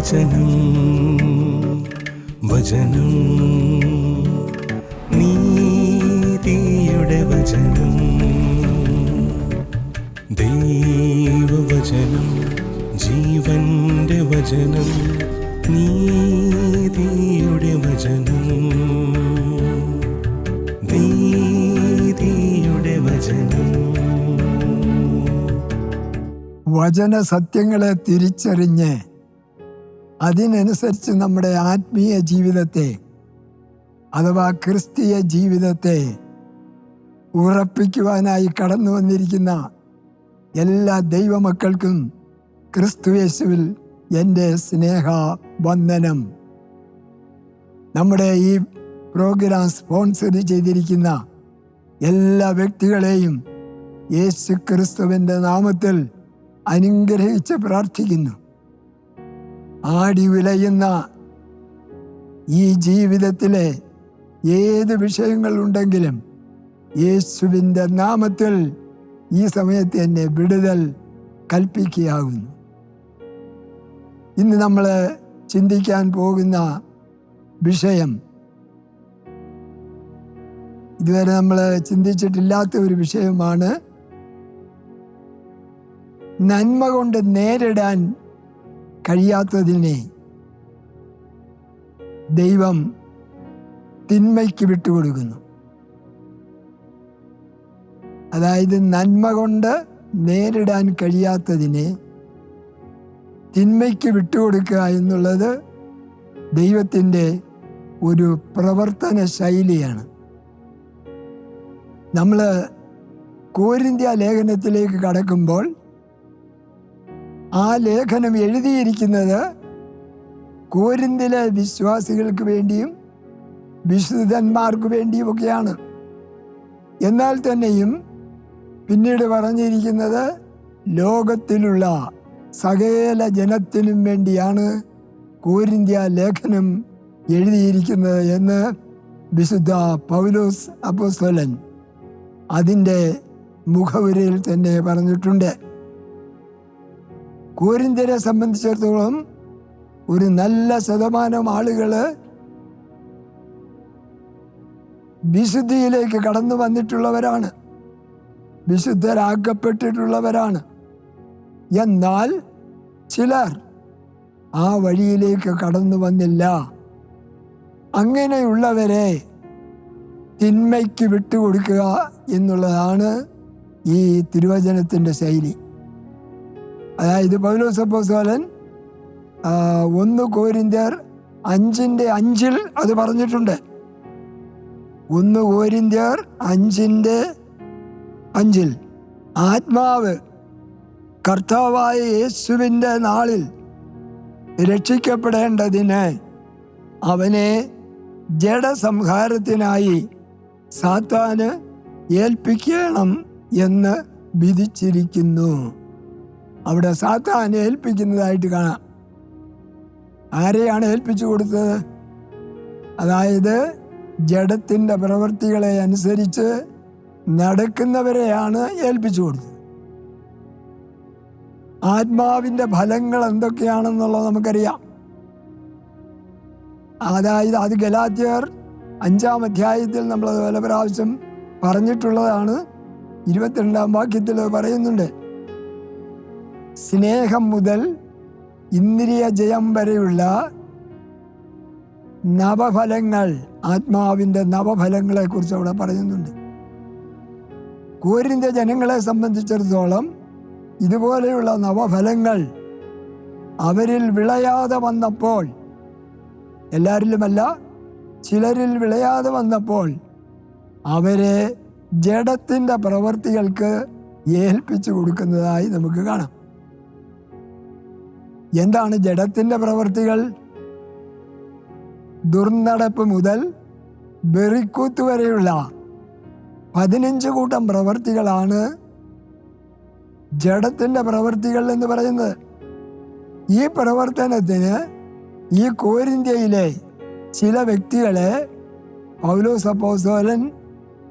വചനം വചനം നീതിയുടെ വചനം ദൈവവചനം ജീവന്റെ വചനം നീതിയുടെ വചനം. നീതിയുടെ വചനം. വചന സത്യങ്ങളെ തിരിച്ചറിഞ്ഞ് അതിനനുസരിച്ച് നമ്മുടെ ആത്മീയ ജീവിതത്തെ അഥവാ ക്രിസ്തീയ ജീവിതത്തെ ഉറപ്പിക്കുവാനായി കടന്നു വന്നിരിക്കുന്ന എല്ലാ ദൈവമക്കൾക്കും ക്രിസ്തുയേശുവിൽ എന്റെ സ്നേഹ വന്ദനം നമ്മുടെ ഈ പ്രോഗ്രാം സ്പോൺസർ ചെയ്തിരിക്കുന്ന എല്ലാ വ്യക്തികളെയും യേശു ക്രിസ്തുവിന്റെ നാമത്തിൽ അനുഗ്രഹിച്ച് പ്രാർത്ഥിക്കുന്നു. ആടി വിലയുന്ന ഈ ജീവിതത്തിലെ ഏത് വിഷയങ്ങളുണ്ടെങ്കിലും യേശുവിന്റെ നാമത്തിൽ ഈ സമയത്ത് എന്നെ വിടുതൽ കൽപ്പിക്കുകയാകുന്നു. ഇന്ന് നമ്മൾ ചിന്തിക്കാൻ പോകുന്ന വിഷയം ഇതുവരെ നമ്മൾ ചിന്തിച്ചിട്ടില്ലാത്ത ഒരു വിഷയമാണ് നന്മ കൊണ്ട് നേരിടാൻ കഴിയാത്തതിനെ ദൈവം തിന്മയ്ക്ക് വിട്ടുകൊടുക്കുന്നു. അതായത് നന്മ കൊണ്ട് നേരിടാൻ കഴിയാത്തതിനെ തിന്മയ്ക്ക് വിട്ടുകൊടുക്കുക എന്നുള്ളത് ദൈവത്തിന്റെ ഒരു പ്രവർത്തന ശൈലിയാണ്. നമ്മൾ കോരിന്ത്യ ലേഖനത്തിലേക്ക് കടക്കുമ്പോൾ ആ ലേഖനം എഴുതിയിരിക്കുന്നത് കോരിന്തിലെ വിശ്വാസികൾക്ക് വേണ്ടിയും വിശുദ്ധന്മാർക്ക് വേണ്ടിയുമൊക്കെയാണ് എന്നാൽ തന്നെയും പിന്നീട് പറഞ്ഞിരിക്കുന്നത് ലോകത്തിലുള്ള സകല ജനത്തിനും വേണ്ടിയാണ് കോരിന്ത്യ ലേഖനം എഴുതിയിരിക്കുന്നത് എന്ന് വിശുദ്ധ പൗലോസ് അപ്പോസ്തോലൻ അതിന്റെ മുഖവുരയിൽ തന്നെ പറഞ്ഞിട്ടുണ്ട്. കോരിന്ത്യരെ സംബന്ധിച്ചിടത്തോളം ഒരു നല്ല ശതമാനം ആളുകൾ വിശുദ്ധിയിലേക്ക് കടന്നു വന്നിട്ടുള്ളവരാണ്. വിശുദ്ധരാക്കപ്പെട്ടിട്ടുള്ളവരാണ്. എന്നാൽ ചിലർ ആ വഴിയിലേക്ക് കടന്നു വന്നില്ല. അങ്ങനെയുള്ളവരെ തിന്മയ്ക്ക് വിട്ടുകൊടുക്കുക എന്നുള്ളതാണ് ഈ തിരുവചനത്തിന്റെ ശൈലി. അതായത് പൗലോസ് അപ്പോസോലൻ ഒന്ന് കോരിന്ത്യർ അഞ്ചിന്റെ അഞ്ചിൽ അത് പറഞ്ഞിട്ടുണ്ട്. ഒന്ന് കോരിന്ത്യർ അഞ്ചിന്റെ അഞ്ചിൽ ആത്മാവ് കർത്താവായ യേശുവിന്റെ നാളിൽ രക്ഷിക്കപ്പെടേണ്ടതിന് അവനെ ജഡസംഹാരത്തിനായി സാത്താന് ഏൽപ്പിക്കണം എന്ന് വിധിച്ചിരിക്കുന്നു. അവിടെ സാത്താനെ ഏൽപ്പിക്കുന്നതായിട്ട് കാണാം. ആരെയാണ് ഏൽപ്പിച്ചു കൊടുത്തത്? അതായത് ജഡത്തിന്റെ പ്രവൃത്തികളെ അനുസരിച്ച് നടക്കുന്നവരെയാണ് ഏൽപ്പിച്ചു കൊടുത്തത്. ആത്മാവിന്റെ ഫലങ്ങൾ എന്തൊക്കെയാണെന്നുള്ളത് നമുക്കറിയാം. അതായത് അത് ഗലാത്യർ അഞ്ചാം അധ്യായത്തിൽ നമ്മളത് പല പ്രാവശ്യം പറഞ്ഞിട്ടുള്ളതാണ്. ഇരുപത്തിരണ്ടാം വാക്യത്തിൽ പറയുന്നുണ്ട്. സ്നേഹം മുതൽ ഇന്ദ്രിയ ജയം വരെയുള്ള നവഫലങ്ങൾ ആത്മാവിന്റെ നവഫലങ്ങളെ കുറിച്ച് അവിടെ പറയുന്നുണ്ട്. കൂരിന്റെ ജനങ്ങളെ സംബന്ധിച്ചിടത്തോളം ഇതുപോലെയുള്ള നവഫലങ്ങൾ അവരിൽ വിളയാതെ വന്നപ്പോൾ എല്ലാവരിലുമല്ല ചിലരിൽ വിളയാതെ വന്നപ്പോൾ അവരെ ജഡത്തിന്റെ പ്രവർത്തികൾക്ക് ഏൽപ്പിച്ചു കൊടുക്കുന്നതായി നമുക്ക് കാണാം. എന്താണ് ജഡത്തിന്റെ പ്രവൃത്തികൾ? ദുർനടപ്പ് മുതൽ വെറിക്കൂത്ത് വരെയുള്ള പതിനഞ്ച് കൂട്ടം പ്രവൃത്തികളാണ് ജഡത്തിന്റെ പ്രവൃത്തികൾ എന്ന് പറയുന്നത്. ഈ പ്രവർത്തനത്തിന് ഈ കോരിന്ത്യയിലെ ചില വ്യക്തികളെ പൗലോസ് അപ്പോസ്തലൻ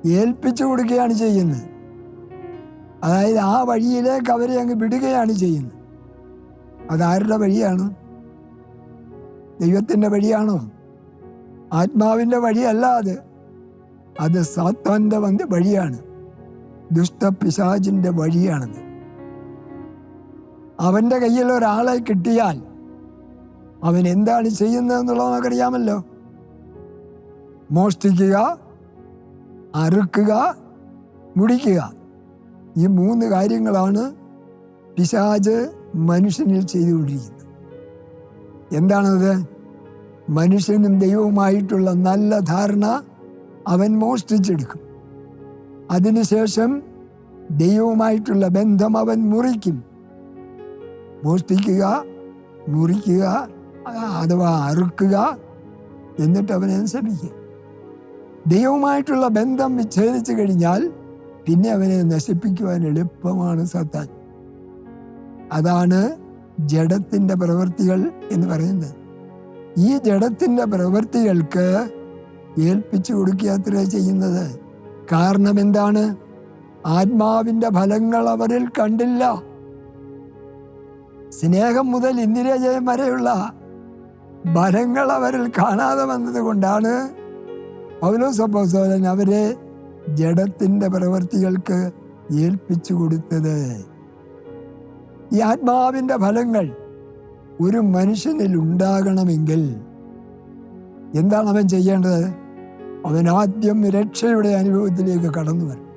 ഏൽപ്പിച്ചു കൊടുക്കുകയാണ് ചെയ്യുന്നത്. അതായത് ആ വഴിയിലേക്ക് അവരെ അങ്ങ് വിടുകയാണ് ചെയ്യുന്നത്. അതാരുടെ വഴിയാണ്? ദൈവത്തിന്റെ വഴിയാണോ? ആത്മാവിന്റെ വഴിയല്ല അത്. അത് സാത്താന്റെ വന്ന് വഴിയാണ്. ദുഷ്ടപിശാചിന്റെ വഴിയാണത്. അവന്റെ കയ്യിൽ ഒരാളെ കിട്ടിയാൽ അവൻ എന്താണ് ചെയ്യുന്നതെന്നുള്ളത് നമുക്കറിയാമല്ലോ. മോഷ്ടിക്കുക അറുക്കുക മുടിക്കുക. ഈ മൂന്ന് കാര്യങ്ങളാണ് പിശാജ് മനുഷ്യനിൽ ചെയ്തുകൊണ്ടിരിക്കുന്നത് എന്താണത്? മനുഷ്യനും ദൈവവുമായിട്ടുള്ള നല്ല ധാരണ അവൻ മോഷ്ടിച്ചെടുക്കും. അതിനുശേഷം ദൈവവുമായിട്ടുള്ള ബന്ധം അവൻ മുറിക്കും. മോഷ്ടിക്കുക മുറിക്കുക അഥവാ അറുക്കുക എന്നിട്ട് അവനെ ശപിക്കുക ദൈവവുമായിട്ടുള്ള ബന്ധം വിച്ഛേദിച്ചു കഴിഞ്ഞാൽ പിന്നെ അവനെ നശിപ്പിക്കുവാൻ എളുപ്പമാണ് സത്താൻ. അതാണ് ജഡത്തിന്റെ പ്രവൃത്തികൾ എന്ന് പറയുന്നത്. ഈ ജഡത്തിന്റെ പ്രവൃത്തികൾക്ക് ഏൽപ്പിച്ചു കൊടുക്കുക ചെയ്യുന്നത്. കാരണം എന്താണ്? ആത്മാവിന്റെ ഫലങ്ങൾ അവരിൽ കണ്ടില്ല. സ്നേഹം മുതൽ ഇന്ദിരജയം വരെയുള്ള ഫലങ്ങൾ അവരിൽ കാണാതെ വന്നത് കൊണ്ടാണ് പൗലോസപ്പോസോലൻ അവരെ ജഡത്തിന്റെ പ്രവൃത്തികൾക്ക് ഏൽപ്പിച്ചു കൊടുത്തത്. ഈ ആത്മാവിന്റെ ഫലങ്ങൾ ഒരു മനുഷ്യനിൽ ഉണ്ടാകണമെങ്കിൽ എന്താണ് അവൻ ചെയ്യേണ്ടത്? അവൻ ആദ്യം രക്ഷയുടെ അനുഭവത്തിലേക്ക് കടന്നു വരും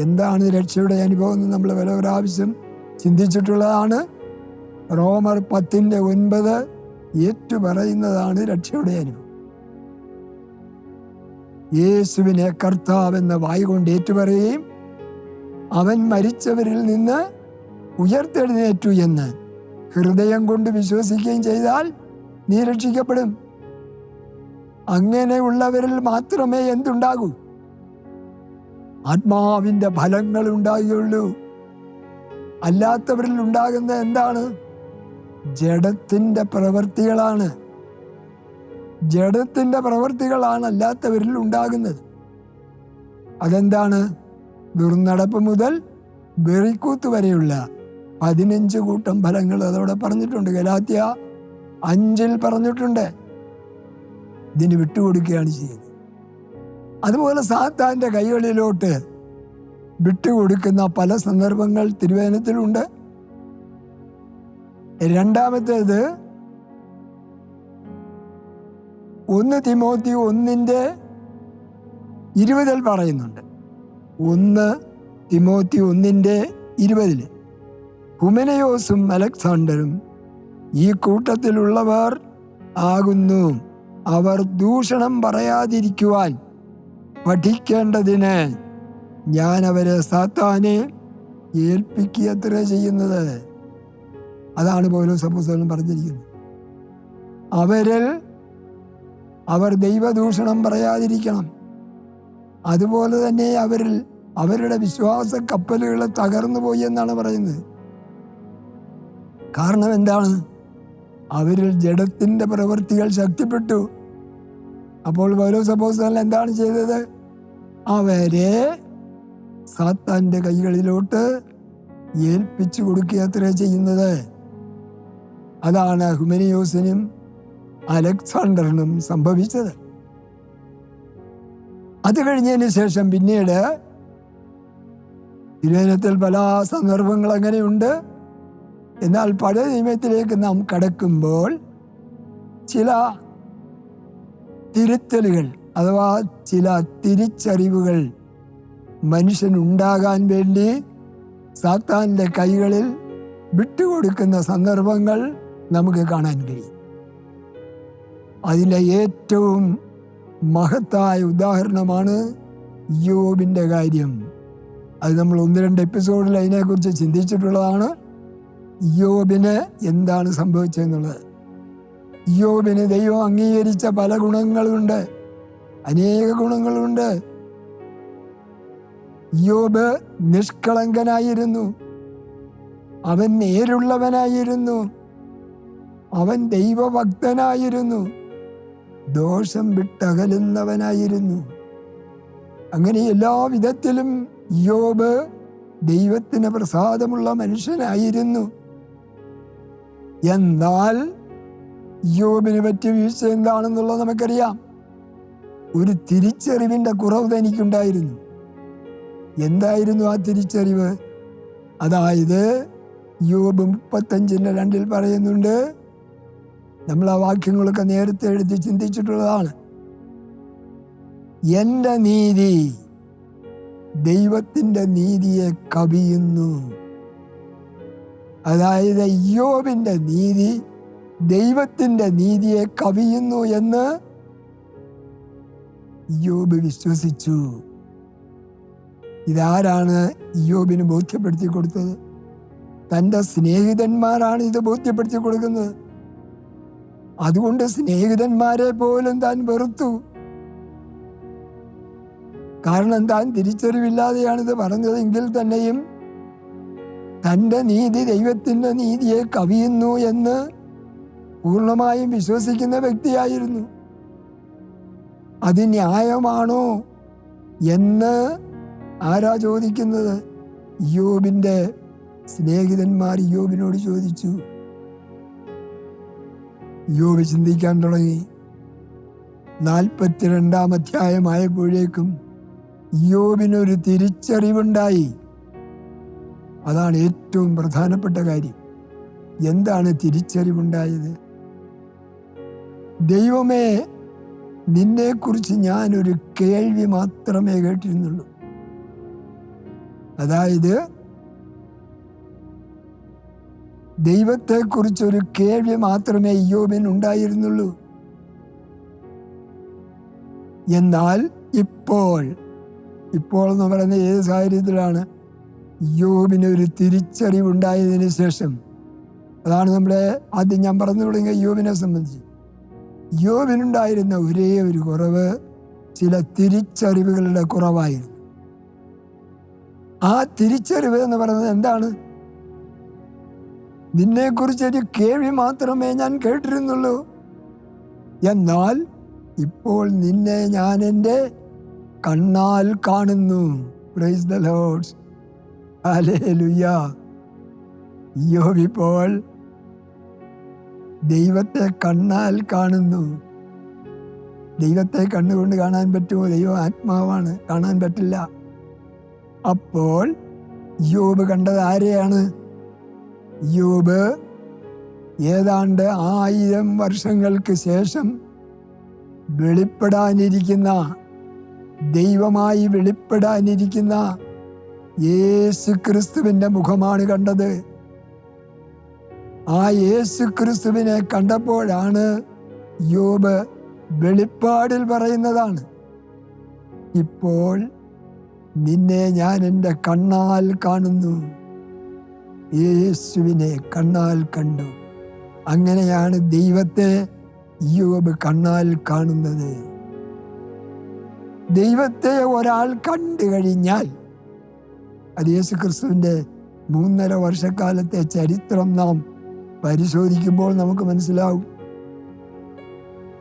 എന്താണ് രക്ഷയുടെ അനുഭവം എന്ന് നമ്മൾ വില പ്രാവശ്യം ചിന്തിച്ചിട്ടുള്ളതാണ്. റോമർ പത്തിന്റെ ഒൻപത് ഏറ്റു പറയുന്നതാണ് രക്ഷയുടെ അനുഭവം. യേശുവിനെ കർത്താവെന്ന വായി കൊണ്ട് ഏറ്റുപറയുകയും അവൻ മരിച്ചവരിൽ നിന്ന് ഉയർത്തെഴുന്നേറ്റു എന്ന് ഹൃദയം കൊണ്ട് വിശ്വസിക്കുകയും ചെയ്താൽ നീ രക്ഷിക്കപ്പെടും. അങ്ങനെയുള്ളവരിൽ മാത്രമേ എന്തുണ്ടാകൂ? ആത്മാവിന്റെ ഫലങ്ങൾ ഉണ്ടാകുകയുള്ളൂ അല്ലാത്തവരിൽ ഉണ്ടാകുന്ന എന്താണ്? ജഡത്തിന്റെ പ്രവൃത്തികളാണ്. ജഡത്തിന്റെ പ്രവൃത്തികളാണ് അല്ലാത്തവരിൽ ഉണ്ടാകുന്നത്. അതെന്താണ്? ദുർനടപ്പ് മുതൽ വെറിക്കൂത്ത് വരെയുള്ള പതിനഞ്ച് കൂട്ടം ഫലങ്ങൾ അതവിടെ പറഞ്ഞിട്ടുണ്ട്. ഗലാത്യ അഞ്ചിൽ പറഞ്ഞിട്ടുണ്ട്. ഇതിന് വിട്ടുകൊടുക്കുകയാണ് ചെയ്യുന്നത്. അതുപോലെ സാത്താന്റെ കൈകളിലോട്ട് വിട്ടുകൊടുക്കുന്ന പല സന്ദർഭങ്ങൾ തിരുവേനത്തിലുണ്ട്. രണ്ടാമത്തേത് ഒന്ന് തിമോത്തി ഒന്നിന്റെ ഇരുപതിൽ പറയുന്നുണ്ട്. ഒന്ന് തിമോത്തി ഒന്നിന്റെ ഇരുപതിൽ ഹുമനയോസും അലക്സാണ്ടറും ഈ കൂട്ടത്തിലുള്ളവർ ആകുന്നു. അവർ ദൂഷണം പറയാതിരിക്കുവാൻ പഠിക്കേണ്ടതിന് ഞാൻ അവരെ സാത്താനെ ഏൽപ്പിക്കുകയത്ര ചെയ്യുന്നത്. അതാണ് പോലും സപ്പോസലും പറഞ്ഞിരിക്കുന്നത്. അവരിൽ അവർ ദൈവദൂഷണം പറയാതിരിക്കണം. അതുപോലെ തന്നെ അവരിൽ അവരുടെ വിശ്വാസ കപ്പലുകൾ തകർന്നു പോയി എന്നാണ് പറയുന്നത്. കാരണം എന്താണ്? അവരിൽ ജഡത്തിന്റെ പ്രവൃത്തികൾ ശക്തിപ്പെട്ടു. അപ്പോൾ ഓരോ സപ്പോസ് എന്താണ് ചെയ്തത്? അവരെ സാത്താന്റെ കൈകളിലോട്ട് ഏൽപ്പിച്ചു കൊടുക്കുക അത്ര ചെയ്യുന്നത്. അതാണ് ഹുമനിയോസിനും അലക്സാണ്ടറിനും സംഭവിച്ചത്. അത് കഴിഞ്ഞതിന് ശേഷം പിന്നീട് തിരുവനത്തിൽ പല സന്ദർഭങ്ങൾ അങ്ങനെയുണ്ട്. എന്നാൽ പഴയ നിയമത്തിലേക്ക് നാം കടക്കുമ്പോൾ ചില തിരുത്തലുകൾ അഥവാ ചില തിരിച്ചറിവുകൾ മനുഷ്യനുണ്ടാകാൻ വേണ്ടി സാത്താന്റെ കൈകളിൽ വിട്ടുകൊടുക്കുന്ന സന്ദർഭങ്ങൾ നമുക്ക് കാണാൻ കഴിയും. അതിന്റെ ഏറ്റവും മഹത്തായ ഉദാഹരണമാണ് യോബിന്റെ കാര്യം. അത് നമ്മൾ ഒന്ന് രണ്ട് എപ്പിസോഡിൽ അതിനെക്കുറിച്ച് ചിന്തിച്ചിട്ടുള്ളതാണ്. യോബിന് എന്താണ് സംഭവിച്ചതെന്നുള്ളത്? യോബിന് ദൈവം അംഗീകരിച്ച പല ഗുണങ്ങളുണ്ട്. അനേക ഗുണങ്ങളുണ്ട്. യോബ് നിഷ്കളങ്കനായിരുന്നു. അവൻ നേരുള്ളവനായിരുന്നു. അവൻ ദൈവഭക്തനായിരുന്നു. ദോഷം വിട്ടകലുന്നവനായിരുന്നു. അങ്ങനെ എല്ലാ വിധത്തിലും യോബ് ദൈവത്തിന് പ്രസാദമുള്ള മനുഷ്യനായിരുന്നു. എന്നാൽ യോബിനെ പറ്റിയ വീഴ്ച എന്താണെന്നുള്ളത് നമുക്കറിയാം. ഒരു തിരിച്ചറിവിന്റെ കുറവ് തനിക്കുണ്ടായിരുന്നു. എന്തായിരുന്നു ആ തിരിച്ചറിവ്? അതായത് യോബ് മുപ്പത്തഞ്ചിന്റെ രണ്ടിൽ പറയുന്നുണ്ട് നമ്മൾ ആ വാക്യങ്ങളൊക്കെ നേരത്തെ എഴുതി ചിന്തിച്ചിട്ടുള്ളതാണ്. എന്റെ നീതി ദൈവത്തിന്റെ നീതിയെ കവിയുന്നു. അതായത് യോബിന്റെ നീതി ദൈവത്തിന്റെ നീതിയെ കവിയുന്നു എന്ന് യോബ് വിശ്വസിച്ചു. ഇതാരാണ് യോബിന് ബോധ്യപ്പെടുത്തി കൊടുത്തത്? തന്റെ സ്നേഹിതന്മാരാണ് ഇത് ബോധ്യപ്പെടുത്തി കൊടുക്കുന്നത്. അതുകൊണ്ട് സ്നേഹിതന്മാരെ പോലും താൻ വെറുത്തു. കാരണം താൻ തിരിച്ചറിവില്ലാതെയാണ് ഇത് പറഞ്ഞതെങ്കിൽ തന്നെയും തന്റെ നീതി ദൈവത്തിന്റെ നീതിയെ കവിയുന്നു എന്ന് പൂർണമായും വിശ്വസിക്കുന്ന വ്യക്തിയായിരുന്നു. അത് ന്യായമാണോ എന്ന് ആരാ ചോദിക്കുന്നത്? യോബിന്റെ സ്നേഹിതന്മാർ യോബിനോട് ചോദിച്ചു. യോബ് ചിന്തിക്കാൻ തുടങ്ങി. നാൽപ്പത്തിരണ്ടാം അധ്യായമായപ്പോഴേക്കും യോബിനൊരു തിരിച്ചറിവുണ്ടായി. അതാണ് ഏറ്റവും പ്രധാനപ്പെട്ട കാര്യം. എന്താണ് തിരിച്ചറിവുണ്ടായത്? ദൈവമേ നിന്നെക്കുറിച്ച് ഞാനൊരു കേൾവി മാത്രമേ കേട്ടിരുന്നുള്ളൂ. അതായത് ദൈവത്തെക്കുറിച്ചൊരു കേൾവി മാത്രമേ യോബിന് ഉണ്ടായിരുന്നുള്ളൂ. എന്നാൽ ഇപ്പോൾ ഇപ്പോൾ എന്ന് പറയുന്ന ഏത് സാഹചര്യത്തിലാണ്? യോബിന് ഒരു തിരിച്ചറിവുണ്ടായതിനു ശേഷം അതാണ് നമ്മളെ ആദ്യം ഞാൻ പറഞ്ഞു തുടങ്ങിയ യോബിനെ സംബന്ധിച്ച്. യോബിനുണ്ടായിരുന്ന ഒരേ ഒരു കുറവ് ചില തിരിച്ചറിവുകളുടെ കുറവായിരുന്നു. ആ തിരിച്ചറിവ് എന്ന് പറയുന്നത് എന്താണ്? നിന്നെക്കുറിച്ചൊരു കേൾവി മാത്രമേ ഞാൻ കേട്ടിരുന്നുള്ളൂ. എന്നാൽ ഇപ്പോൾ നിന്നെ ഞാൻ എന്റെ കണ്ണാൽ കാണുന്നു. Praise the lords hallelujah. യോബിപ്പോൾ ദൈവത്തെ കണ്ണാൽ കാണുന്നു. ദൈവത്തെ കണ്ണുകൊണ്ട് കാണാൻ പറ്റുമോ? ദൈവം ആത്മാവാണ്. കാണാൻ പറ്റില്ല. അപ്പോൾ യോബ് കണ്ടത് ആരെയാണ്? യോബ് ഏതാണ്ട് ആയിരം വർഷങ്ങൾക്ക് ശേഷം വെളിപ്പെടാനിരിക്കുന്ന ദൈവമായി വെളിപ്പെടാനിരിക്കുന്ന യേശു ക്രിസ്തുവിന്റെ മുഖമാണ് കണ്ടത്. ആ യേശു ക്രിസ്തുവിനെ കണ്ടപ്പോഴാണ് യോബ് വെളിപ്പാടിൽ പറയുന്നതാണ്. ഇപ്പോൾ നിന്നെ ഞാൻ എന്റെ കണ്ണാൽ കാണുന്നു. യേശുവിനെ കണ്ണാൽ കണ്ടു. അങ്ങനെയാണ് ദൈവത്തെ യോബ് കണ്ണാൽ കാണുന്നത്. ദൈവത്തെ ഒരാൾ കണ്ടു കഴിഞ്ഞാൽ അത് യേശു ക്രിസ്തുവിന്റെ മൂന്നര വർഷക്കാലത്തെ ചരിത്രം നാം പരിശോധിക്കുമ്പോൾ നമുക്ക് മനസ്സിലാവും.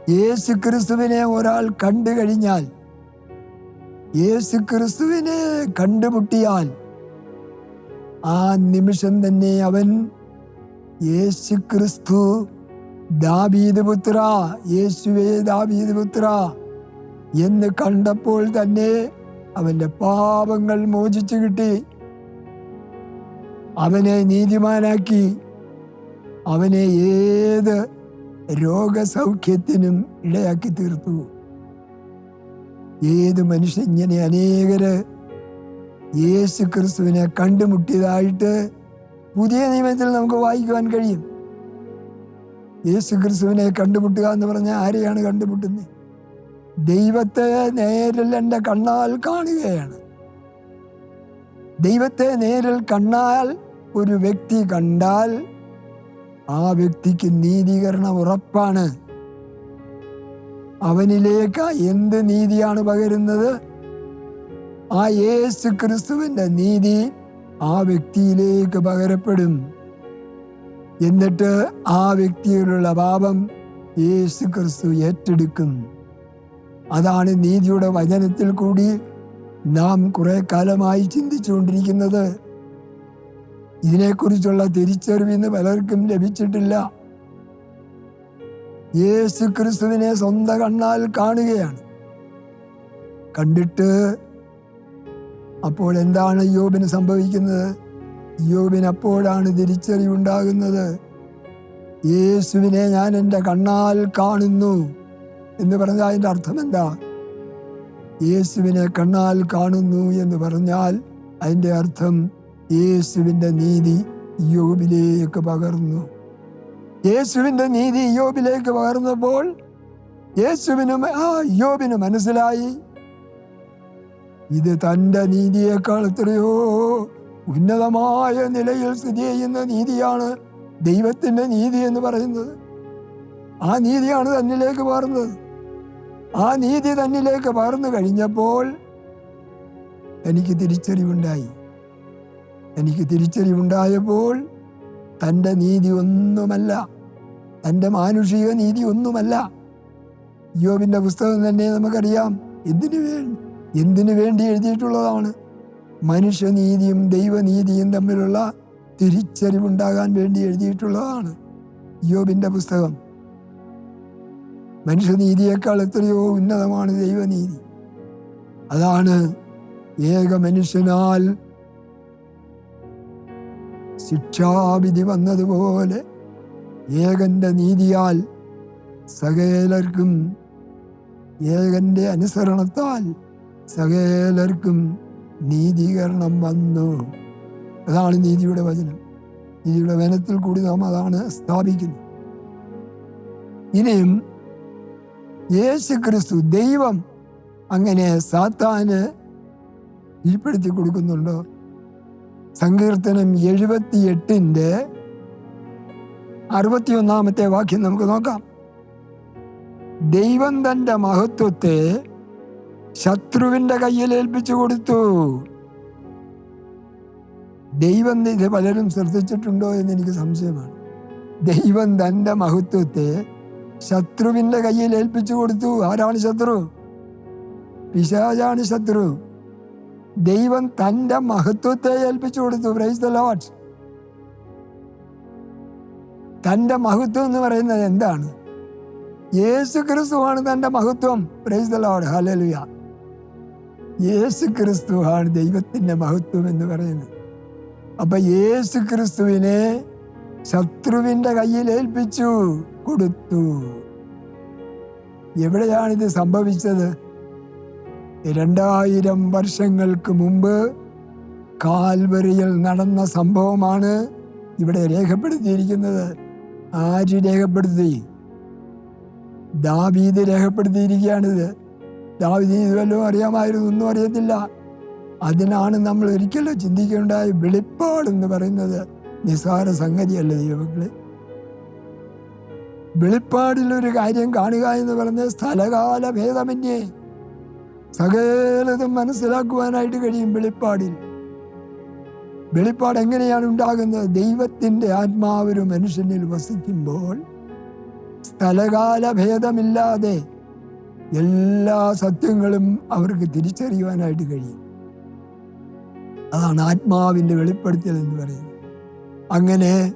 യേശു ക്രിസ്തുവിനെ ഒരാൾ കണ്ടു കഴിഞ്ഞാൽ യേശു ക്രിസ്തുവിനെ കണ്ടുമുട്ടിയാൽ ആ നിമിഷം തന്നെ അവൻ യേശു ക്രിസ്തു ദാബീദ് പുത്ര യേശുവേ ദാബീദ് പുത്ര എന്ന് കണ്ടപ്പോൾ തന്നെ അവന്റെ പാപങ്ങൾ മോചിച്ചു കിട്ടി. അവനെ നീതിമാനാക്കി. അവനെ ഏത് രോഗസൗഖ്യത്തിനും ഇടയാക്കി തീർത്തു. ഏത് മനുഷ്യൻ ഇങ്ങനെ അനേകര് യേശു ക്രിസ്തുവിനെ കണ്ടുമുട്ടിയതായിട്ട് പുതിയ നിയമത്തിൽ നമുക്ക് വായിക്കുവാൻ കഴിയും. യേശു ക്രിസ്തുവിനെ കണ്ടുമുട്ടുക എന്ന് പറഞ്ഞാൽ ആരെയാണ് കണ്ടുമുട്ടുന്നത്? ദൈവത്തെ നേരിൽ എന്റെ കണ്ണാൽ കാണുകയാണ്. ദൈവത്തെ നേരിൽ കണ്ണാൽ ഒരു വ്യക്തി കണ്ടാൽ ആ വ്യക്തിക്ക് നീതീകരണം ഉറപ്പാണ്. അവനിലേക്ക് എന്ത് നീതിയാണ് പകരുന്നത്? ആ യേശു ക്രിസ്തുവിന്റെ നീതി ആ വ്യക്തിയിലേക്ക് പകരപ്പെടും. എന്നിട്ട് ആ വ്യക്തിയിലുള്ള പാപം യേശു ക്രിസ്തു ഏറ്റെടുക്കും. അതാണ് നീതിയുടെ വചനത്തിൽ കൂടി നാം കുറെ കാലമായി ചിന്തിച്ചുകൊണ്ടിരിക്കുന്നത്. ഇതിനെക്കുറിച്ചുള്ള തിരിച്ചറിവ് ഇന്ന് പലർക്കും ലഭിച്ചിട്ടില്ല. യേശു ക്രിസ്തുവിനെ സ്വന്തം കണ്ണാൽ കാണുകയാണ്. കണ്ടിട്ട് അപ്പോൾ എന്താണ് യോബിന് സംഭവിക്കുന്നത്? യോബിന് അപ്പോഴാണ് തിരിച്ചറിവുണ്ടാകുന്നത്. യേശുവിനെ ഞാൻ എന്റെ കണ്ണാൽ കാണുന്നു. എന്ന് പറഞ്ഞാൽ അതിന്റെ അർത്ഥം എന്താ? യേശുവിനെ കണ്ണാൽ കാണുന്നു എന്ന് പറഞ്ഞാൽ അതിന്റെ അർത്ഥം യേശുവിന്റെ നീതി യോബിലേക്ക് പകർന്നു. യേശുവിന്റെ നീതി യോബിലേക്ക് പകർന്നപ്പോൾ യേശുവിനും ആ യോബിന് മനസ്സിലായി. ഇത് തന്റെ നീതിയേക്കാൾ എത്രയോ ഉന്നതമായ നിലയിൽ സ്ഥിതി ചെയ്യുന്ന നീതിയാണ് ദൈവത്തിന്റെ നീതി എന്ന് പറയുന്നത്. ആ നീതിയാണ് തന്നിലേക്ക് പകർന്നത്. ആ നീതി തന്നിലേക്ക് പകർന്നു കഴിഞ്ഞപ്പോൾ എനിക്ക് തിരിച്ചറിവുണ്ടായി. എനിക്ക് തിരിച്ചറിവുണ്ടായപ്പോൾ തന്റെ നീതി ഒന്നുമല്ല തന്റെ മാനുഷിക നീതി ഒന്നുമല്ല. യോബിന്റെ പുസ്തകം തന്നെ നമുക്കറിയാം എന്തിനു വേണ്ടി എന്തിനു വേണ്ടി എഴുതിയിട്ടുള്ളതാണ്. മനുഷ്യനീതിയും ദൈവനീതിയും തമ്മിലുള്ള തിരിച്ചറിവുണ്ടാകാൻ വേണ്ടി എഴുതിയിട്ടുള്ളതാണ് യോബിന്റെ പുസ്തകം. മനുഷ്യനീതിയേക്കാൾ എത്രയോ ഉന്നതമാണ് ദൈവനീതി. അതാണ് ഏക മനുഷ്യനാൽ ശിക്ഷാവിധി വന്നതുപോലെ ഏകന്റെ നീതിയാൽ സകലർക്കും ഏകന്റെ അനുസരണത്താൽ സകലർക്കും നീതീകരണം വന്നു. അതാണ് നീതിയുടെ വചനം. നീതിയുടെ വനത്തിൽ കൂടി നാം അതാണ് സ്ഥാപിക്കുന്നത്. ഇനിയും യേശു ക്രിസ്തു ദൈവം അങ്ങനെ സാത്താന് കീഴ്പ്പെടുത്തി കൊടുക്കുന്നുണ്ടോ? സങ്കീർത്തനം എഴുപത്തി എട്ടിന്റെ അറുപത്തിയൊന്നാമത്തെ വാക്യം നമുക്ക് നോക്കാം. ദൈവം തന്റെ മഹത്വത്തെ ശത്രുവിന്റെ കയ്യിൽ ഏൽപ്പിച്ചു കൊടുത്തു. ദൈവം ഇത് പലരും ശ്രദ്ധിച്ചിട്ടുണ്ടോ എന്ന് എനിക്ക് സംശയമാണ്. ദൈവം തന്റെ മഹത്വത്തെ ശത്രുവിന്റെ കയ്യിൽ ഏൽപ്പിച്ചു കൊടുത്തു. ആരാണ് ശത്രു? പിശാചാണ് ശത്രു. ദൈവം തന്റെ മഹത്വത്തെ ഏൽപ്പിച്ചു കൊടുത്തു. പ്രൈസ് ദ ലോഡ് തന്റെ മഹത്വം എന്ന് പറയുന്നത് എന്താണ്? യേശു ക്രിസ്തുവാണ് തന്റെ മഹത്വം. പ്രൈസ് ദ ലോഡ് ഹലലുയ യേശു ക്രിസ്തുവാണ് ദൈവത്തിന്റെ മഹത്വം എന്ന് പറയുന്നത്. അപ്പൊ യേശു ക്രിസ്തുവിനെ ശത്രുവിന്റെ കയ്യിൽ ഏൽപ്പിച്ചു. കൊടുത്തു. എവിടെയാണിത് സംഭവിച്ചത്? രണ്ടായിരം വർഷങ്ങൾക്ക് മുമ്പ് കാൽവരിയിൽ നടന്ന സംഭവമാണ് ഇവിടെ രേഖപ്പെടുത്തിയിരിക്കുന്നത്. ആര് രേഖപ്പെടുത്തി? ദാവീദ് രേഖപ്പെടുത്തിയിരിക്കുകയാണിത്. ദാവീദ് ഇത് വല്ലതും അറിയാമായിരുന്നു? ഒന്നും അറിയത്തില്ല. അതിനാണ് നമ്മൾ ഒരിക്കലും ചിന്തിക്കേണ്ടായ വെളിപ്പാടെന്ന് പറയുന്നത് നിസ്സാര സംഗതിയല്ല ദൈവങ്ങളെ വെളിപ്പാടിൽ ഒരു കാര്യം കാണുക എന്ന് പറഞ്ഞ സ്ഥലകാല ഭേദമന്യേ. സകലതും മനസ്സിലാക്കുവാനായിട്ട് കഴിയും വെളിപ്പാടിൽ. വെളിപ്പാട് എങ്ങനെയാണ് ഉണ്ടാകുന്നത്? ദൈവത്തിന്റെ ആത്മാവ് ഒരു മനുഷ്യനിൽ വസിക്കുമ്പോൾ സ്ഥലകാല ഭേദമില്ലാതെ എല്ലാ സത്യങ്ങളും അവർക്ക് തിരിച്ചറിയുവാനായിട്ട് കഴിയും. അതാണ് ആത്മാവിന്റെ വെളിപ്പെടുത്തൽ എന്ന് പറയുന്നത്. അങ്ങനെ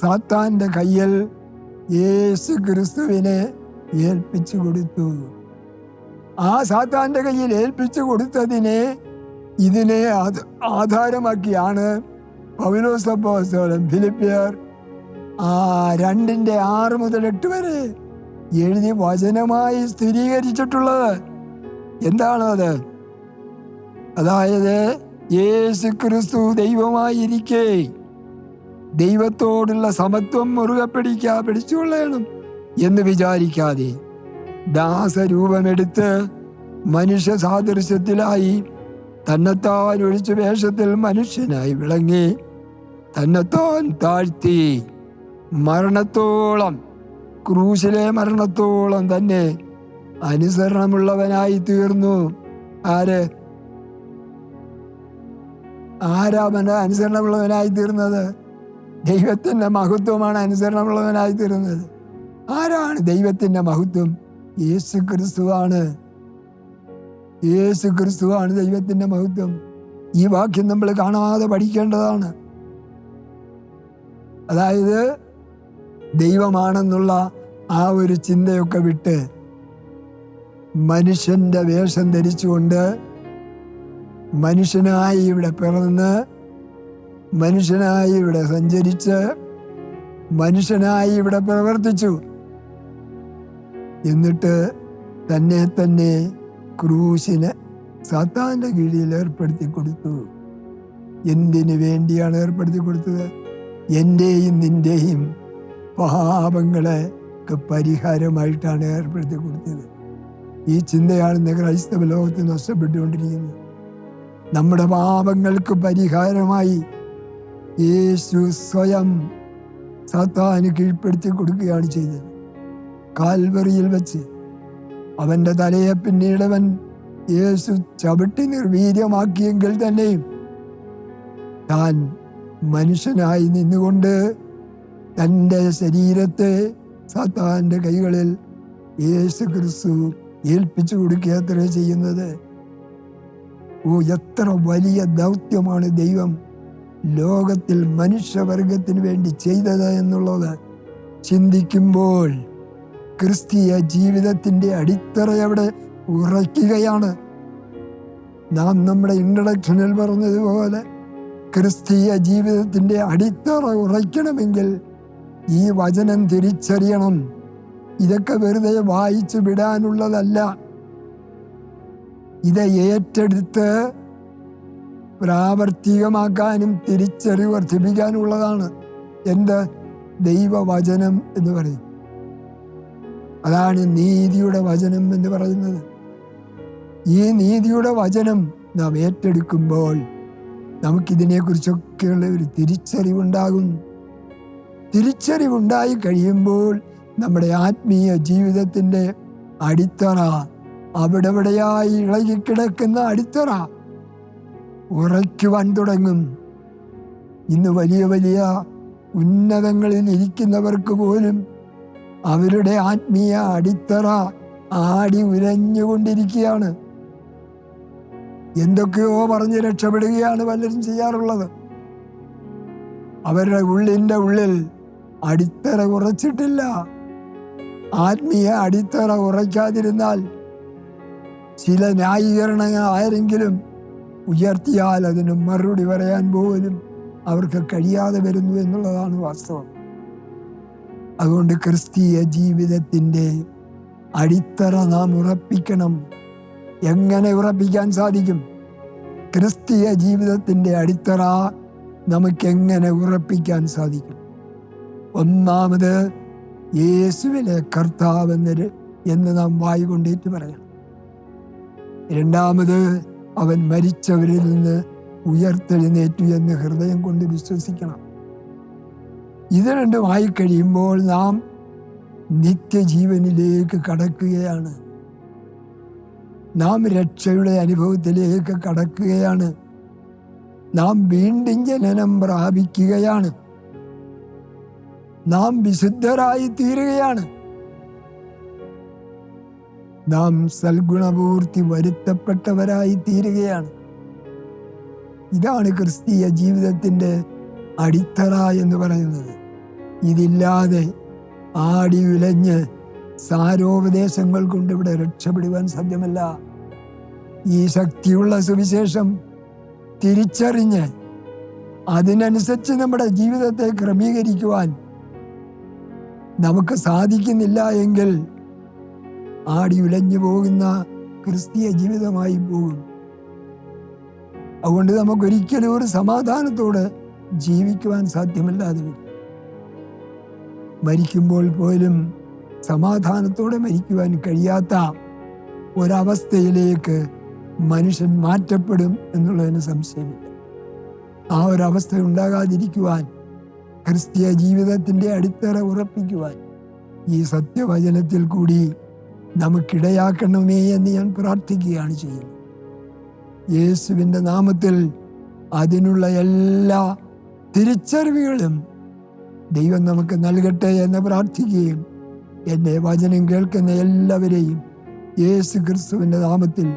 സാത്താന്റെ കയ്യിൽ യേശു ക്രിസ്തുവിനെ ഏൽപ്പിച്ചു കൊടുത്തു. ആ സാത്താന്റെ കയ്യിൽ ഏൽപ്പിച്ചു കൊടുത്തതിനെ ഇതിനെ ആധ- ആധാരമാക്കിയാണ് പൗലോസപ്പോസ്തലൻ ഫിലിപ്പിയർ ആ രണ്ടിന്റെ ആറ് മുതൽ എട്ട് വരെ എഴുതി വചനമായി സ്ഥിരീകരിച്ചിട്ടുള്ളത്. എന്താണത്? അതായത് യേശു ക്രിസ്തു ദൈവമായിരിക്കെ. ദൈവത്തോടുള്ള സമത്വം മുറുകെ പിടിക്കാ പിടിച്ചുകൊള്ളണം എന്ന് വിചാരിക്കാതെ ദാസരൂപമെടുത്ത് മനുഷ്യ സാദൃശ്യത്തിലായി തന്നെത്താൻ ഒഴിച്ച വേഷത്തിൽ മനുഷ്യനായി വിളങ്ങി തന്നെത്താൻ താഴ്ത്തി മരണത്തോളം ക്രൂശിലെ മരണത്തോളം തന്നെ അനുസരണമുള്ളവനായി തീർന്നു. ആര്? ആരാമന അനുസരണമുള്ളവനായി തീർന്നത്? ദൈവത്തിന്റെ മഹത്വമാണ് അനുസരണമുള്ളവനായി തീരുന്നത് ആരാണ് ദൈവത്തിന്റെ മഹത്വം? യേശു ക്രിസ്തുവാണ് യേശു ക്രിസ്തുവാണ് ദൈവത്തിന്റെ മഹത്വം. ഈ വാക്യം നമ്മൾ കാണാതെ പഠിക്കേണ്ടതാണ്. അതായത് ദൈവമാണെന്നുള്ള ആ ഒരു ചിന്തയൊക്കെ വിട്ട് മനുഷ്യന്റെ വേഷം ധരിച്ചുകൊണ്ട് മനുഷ്യനായി ഇവിടെ പിറന്ന് മനുഷ്യനായി ഇവിടെ സഞ്ചരിച്ച് മനുഷ്യനായി ഇവിടെ പ്രവർത്തിച്ചു. എന്നിട്ട് തന്നെ തന്നെ ക്രൂശിന് സാത്താന്റെ കീഴിൽ ഏർപ്പെടുത്തി കൊടുത്തു. എന്തിനു വേണ്ടിയാണ് ഏർപ്പെടുത്തി കൊടുത്തത്? എന്റെയും നിന്റെയും പാപങ്ങളെ പരിഹാരമായിട്ടാണ് ഏർപ്പെടുത്തി കൊടുത്തത്. ഈ ചിന്തയാണ് ഇന്ന് ക്രൈസ്തവ ലോകത്ത് നഷ്ടപ്പെട്ടുകൊണ്ടിരിക്കുന്നത്. നമ്മുടെ പാപങ്ങൾക്ക് പരിഹാരമായി യേശു സ്വയം സാത്താന് കീഴ്പ്പെടുത്തി കൊടുക്കുകയാണ് ചെയ്തത്. കാൽവറിയിൽ വെച്ച് അവന്റെ തലയെ പിന്നീട് അവൻ യേശു ചവിട്ടി നിർവീര്യമാക്കിയെങ്കിൽ തന്നെയും താൻ മനുഷ്യനായി നിന്നുകൊണ്ട് തന്റെ ശരീരത്തെ സാത്താന്റെ കൈകളിൽ യേശു ക്രിസ്തു ഏൽപ്പിച്ചു കൊടുക്കുക അത്ര ചെയ്യുന്നത്. ഓ എത്ര വലിയ ദൗത്യമാണ് ദൈവം ലോകത്തിൽ മനുഷ്യവർഗത്തിന് വേണ്ടി ചെയ്തത് എന്നുള്ളത് ചിന്തിക്കുമ്പോൾ ക്രിസ്തീയ ജീവിതത്തിന്റെ അടിത്തറ അവിടെ ഉറയ്ക്കുകയാണ്. നാം നമ്മുടെ ഇൻട്രഡക്ഷനിൽ പറഞ്ഞതുപോലെ ക്രിസ്തീയ ജീവിതത്തിന്റെ അടിത്തറ ഉറയ്ക്കണമെങ്കിൽ ഈ വചനം തിരിച്ചറിയണം. ഇതൊക്കെ വെറുതെ വായിച്ചു വിടാനുള്ളതല്ല. ഇത് ഏറ്റെടുത്ത് പ്രാവർത്തികമാക്കാനും തിരിച്ചറിവ് വർദ്ധിപ്പിക്കാനുള്ളതാണ് എന്ത് ദൈവവചനം എന്ന് പറയും അതാണ് നീതിയുടെ വചനം എന്ന് പറയുന്നത്. ഈ നീതിയുടെ വചനം നാം ഏറ്റെടുക്കുമ്പോൾ നമുക്കിതിനെക്കുറിച്ചൊക്കെയുള്ള ഒരു തിരിച്ചറിവുണ്ടാകും. തിരിച്ചറിവുണ്ടായി കഴിയുമ്പോൾ നമ്മുടെ ആത്മീയ ജീവിതത്തിന്റെ അടിത്തറ അവിടെവിടെയായി ഇളകിക്കിടക്കുന്ന അടിത്തറ ഉറയ്ക്കുവാൻ തുടങ്ങും. ഇന്ന് വലിയ വലിയ ഉന്നതങ്ങളിൽ ഇരിക്കുന്നവർക്ക് പോലും അവരുടെ ആത്മീയ അടിത്തറ ആടി ഉരഞ്ഞുകൊണ്ടിരിക്കുകയാണ്. എന്തൊക്കെയോ പറഞ്ഞ് രക്ഷപ്പെടുകയാണ് പലരും ചെയ്യാറുള്ളത്. അവരുടെ ഉള്ളിന്റെ ഉള്ളിൽ അടിത്തറ ഉറച്ചിട്ടില്ല. ആത്മീയ അടിത്തറ ഉറയ്ക്കാതിരുന്നാൽ ചില ന്യായീകരണങ്ങൾ ആരെങ്കിലും ഉയർത്തിയാൽ അതിന് മറുപടി പറയാൻ പോലും അവർക്ക് കഴിയാതെ വരുന്നു എന്നുള്ളതാണ് വാസ്തവം. അതുകൊണ്ട് ക്രിസ്തീയ ജീവിതത്തിന്റെ അടിത്തറ നാം ഉറപ്പിക്കണം. എങ്ങനെ ഉറപ്പിക്കാൻ സാധിക്കും? ക്രിസ്തീയ ജീവിതത്തിന്റെ അടിത്തറ നമുക്കെങ്ങനെ ഉറപ്പിക്കാൻ സാധിക്കും? ഒന്നാമത് യേശുവിനെ കർത്താവ് എന്ന് നാം വായി കൊണ്ടേറ്റ് പറയണം. രണ്ടാമത് അവൻ മരിച്ചവരിൽ നിന്ന് ഉയർത്തെഴുന്നേറ്റു എന്ന് ഹൃദയം കൊണ്ട് വിശ്വസിക്കണം. ഇത് രണ്ടും ആയി കഴിയുമ്പോൾ നാം നിത്യജീവനിലേക്ക് കടക്കുകയാണ്. നാം രക്ഷയുടെ അനുഭവത്തിലേക്ക് കടക്കുകയാണ്. നാം വീണ്ടും ജനനം പ്രാപിക്കുകയാണ്. നാം വിശുദ്ധരായി തീരുകയാണ് നാം സൽഗുണപൂർത്തി വരുത്തപ്പെട്ടവരായി തീരുകയാണ്. ഇതാണ് ക്രിസ്തീയ ജീവിതത്തിന്റെ അടിത്തറ എന്ന് പറയുന്നത്. ഇതില്ലാതെ ആടി ഉലഞ്ഞ് സാരോപദേശങ്ങൾ കൊണ്ട് ഇവിടെ രക്ഷപ്പെടുവാൻ സാധ്യമല്ല. ഈ ശക്തിയുള്ള സുവിശേഷം തിരിച്ചറിഞ്ഞ് അതിനനുസരിച്ച് നമ്മുടെ ജീവിതത്തെ ക്രമീകരിക്കുവാൻ നമുക്ക് സാധിക്കുന്നില്ല എങ്കിൽ ആടി ഉലഞ്ഞു പോകുന്ന ക്രിസ്തീയ ജീവിതമായി പോകും. അതുകൊണ്ട് നമുക്കൊരിക്കലും ഒരു സമാധാനത്തോടെ ജീവിക്കുവാൻ സാധ്യമല്ലാതെ മരിക്കുമ്പോൾ പോലും സമാധാനത്തോടെ മരിക്കുവാൻ കഴിയാത്ത ഒരവസ്ഥയിലേക്ക് മനുഷ്യൻ മാറ്റപ്പെടും എന്നുള്ളതിന് സംശയമില്ല. ആ ഒരവസ്ഥ ഉണ്ടാകാതിരിക്കുവാൻ ക്രിസ്തീയ ജീവിതത്തിന്റെ അടിത്തറ ഉറപ്പിക്കുവാൻ ഈ സത്യവചനത്തിൽ കൂടി നമുക്കിടയാക്കണമേ എന്ന് ഞാൻ പ്രാർത്ഥിക്കുകയാണ് ചെയ്യുന്നത്. യേശുവിന്റെ നാമത്തിൽ അതിനുള്ള എല്ലാ തിരിച്ചറിവുകളും ദൈവം നമുക്ക് നൽകട്ടെ എന്ന് പ്രാർത്ഥിക്കുകയും എന്റെ വചനം കേൾക്കുന്ന എല്ലാവരെയും യേശു ക്രിസ്തുവിന്റെ നാമത്തിൽ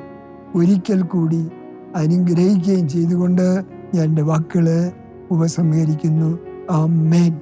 ഒരിക്കൽ കൂടി അനുഗ്രഹിക്കുകയും ചെയ്തുകൊണ്ട് ഞാൻ എന്റെ വാക്കുകളെ ഉപസംഹരിക്കുന്നു. ആമേൻ.